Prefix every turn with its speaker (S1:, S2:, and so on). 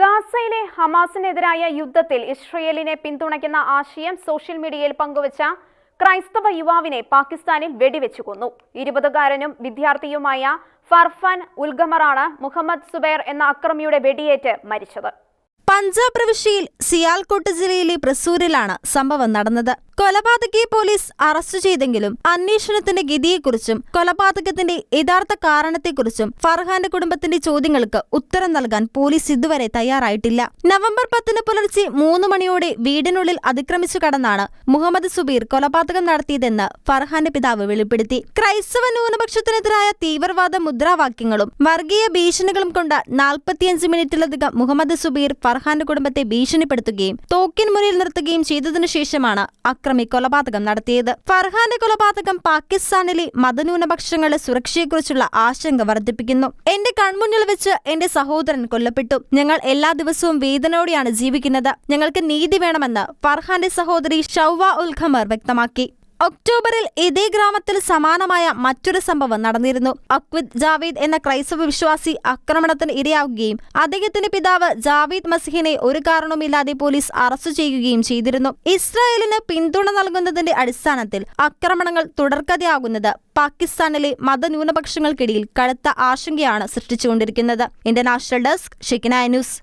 S1: ഗാസയിലെ ഹമാസിനെതിരായ യുദ്ധത്തിൽ ഇസ്രയേലിനെ പിന്തുണയ്ക്കുന്ന ആശയം സോഷ്യൽ മീഡിയയിൽ പങ്കുവച്ച ക്രൈസ്തവ യുവാവിനെ പാകിസ്ഥാനിൽ വെടിവെച്ചു കൊന്നു. ഇരുപതുകാരനും വിദ്യാർത്ഥിയുമായ ഫർഫാൻ ഉൽഗമറാണ് മുഹമ്മദ് സുബൈർ എന്ന അക്രമിയുടെ വെടിയേറ്റ് മരിച്ചത്.
S2: പഞ്ചാബ് പ്രവിശ്യയിൽ സിയാൽകോട്ട് ജില്ലയിലെ പ്രസൂരിലാണ് സംഭവം നടന്നത്. കൊലപാതകയെ പോലീസ് അറസ്റ്റ് ചെയ്തെങ്കിലും അന്വേഷണത്തിന്റെ ഗതിയെക്കുറിച്ചും കൊലപാതകത്തിന്റെ യഥാർത്ഥ കാരണത്തെക്കുറിച്ചും ഫർഹാന്റെ കുടുംബത്തിന്റെ ചോദ്യങ്ങൾക്ക് ഉത്തരം നൽകാൻ പോലീസ് ഇതുവരെ തയ്യാറായിട്ടില്ല. നവംബർ പത്തിന് പുലർച്ചെ മൂന്ന് മണിയോടെ വീടിനുള്ളിൽ അതിക്രമിച്ചു കടന്നാണ് മുഹമ്മദ് സുബീർ കൊലപാതകം നടത്തിയതെന്ന് ഫർഹാന്റെ പിതാവ് വെളിപ്പെടുത്തി. ക്രൈസ്തവ ന്യൂനപക്ഷത്തിനെതിരായ തീവ്രവാദ മുദ്രാവാക്യങ്ങളും വർഗീയ ഭീഷണികളും കൊണ്ട് നാൽപ്പത്തിയഞ്ച് മിനിറ്റിലധികം മുഹമ്മദ് സുബീർ ഫർഹാന്റെ കുടുംബത്തെ ഭീഷണിപ്പെടുത്തുകയും തോക്കിൻ മുന്നിൽ നിർത്തുകയും ചെയ്തതിനു ശേഷമാണ് അക്രമി കൊലപാതകം നടത്തിയത്. ഫർഹാന്റെ കൊലപാതകം പാകിസ്ഥാനിലെ മതന്യൂനപക്ഷങ്ങളുടെ സുരക്ഷയെക്കുറിച്ചുള്ള ആശങ്ക വർദ്ധിപ്പിക്കുന്നു. എന്റെ കൺമുന്നിൽ വെച്ച് എന്റെ സഹോദരൻ കൊല്ലപ്പെട്ടു. ഞങ്ങൾ എല്ലാ ദിവസവും വേദനയോടെയാണ് ജീവിക്കുന്നത്. ഞങ്ങൾക്ക് നീതി വേണമെന്ന് ഫർഹാന്റെ സഹോദരി ഷൗവ ഉൽ ഖമർ വ്യക്തമാക്കി. ഒക്ടോബറിൽ ഇതേ ഗ്രാമത്തിൽ സമാനമായ മറ്റൊരു സംഭവം നടന്നിരുന്നു. അക്വിദ് ജാവേദ് എന്ന ക്രൈസ്തവ വിശ്വാസി ആക്രമണത്തിന് ഇരയാവുകയും അദ്ദേഹത്തിന്റെ പിതാവ് ജാവേദ് മസിഹിനെ ഒരു കാരണവുമില്ലാതെ പോലീസ് അറസ്റ്റ് ചെയ്യുകയും ചെയ്തിരുന്നു. ഇസ്രായേലിന് പിന്തുണ നൽകുന്നതിന്റെ അടിസ്ഥാനത്തിൽ ആക്രമണങ്ങൾ തുടർക്കഥയാകുന്നത് പാകിസ്ഥാനിലെ മതന്യൂനപക്ഷങ്ങൾക്കിടയിൽ കടുത്ത ആശങ്കയാണ് സൃഷ്ടിച്ചുകൊണ്ടിരിക്കുന്നത്. ഇന്റർനാഷണൽ ഡെസ്ക് ഷിക്കിനായ ന്യൂസ്.